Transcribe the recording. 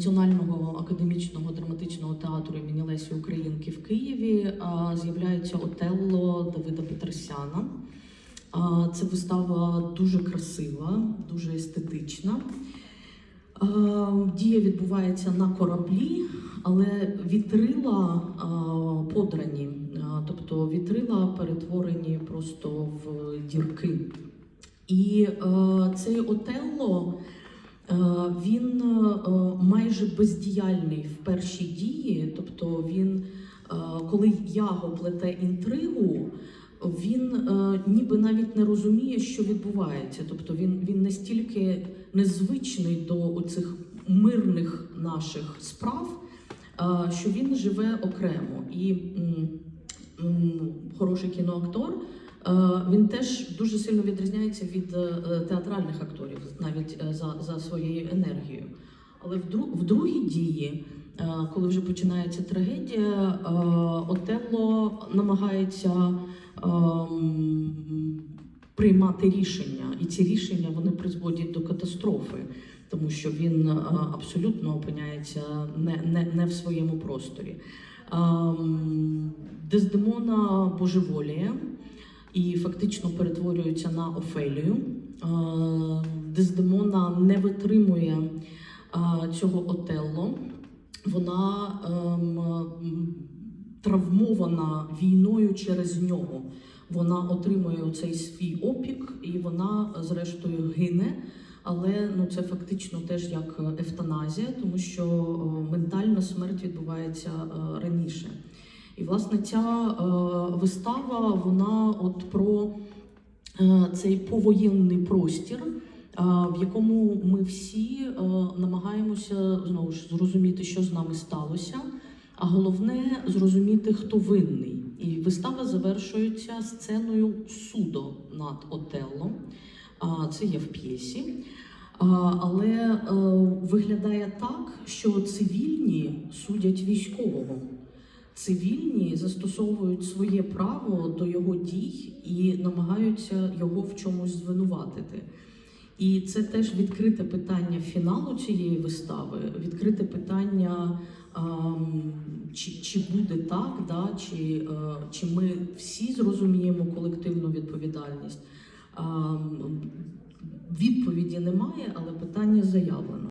Національного академічного драматичного театру імені Лесі Українки в Києві з'являється Отелло Давида Петросяна. Це вистава дуже красива, дуже естетична. Дія відбувається на кораблі, але вітрила подрані, тобто вітрила перетворені просто в дірки. І цей Отелло. Е, Він е, майже бездіяльний в першій дії, тобто він, е, коли Яго плете інтригу, він ніби навіть не розуміє, що відбувається. Тобто він, він настільки незвичний до цих мирних наших справ, що він живе окремо. І хороший кіноактор. Е, Він теж дуже сильно відрізняється від е, театральних акторів, навіть е, за, за своєю енергією. Але в, дру, в другій дії, коли вже починається трагедія, Отелло намагається приймати рішення, і ці рішення вони призводять до катастрофи, тому що він абсолютно опиняється не, не, не в своєму просторі. Ем, Дездемона божеволіє і фактично перетворюється на Офелію. Е, Дездемона не витримує е, цього Отелло. Вона ем, травмована війною через нього. Вона отримує цей свій опік, і вона, зрештою, гине. Але ну це фактично теж як евтаназія, тому що е, ментальна смерть відбувається раніше. І власне ця е, вистава вона от про е, цей повоєнний простір, е, в якому ми всі намагаємося знову ж зрозуміти, що з нами сталося, а головне зрозуміти, хто винний. І вистава завершується сценою суду над Отелло. Це є в п'єсі. Але виглядає так, що цивільні судять військового. Цивільні застосовують своє право до його дій і намагаються його в чомусь звинуватити. І це теж відкрите питання фіналу цієї вистави, відкрите питання, чи, чи буде так, да, чи, е, чи ми всі зрозуміємо колективну відповідальність. Відповіді немає, але питання заявлено.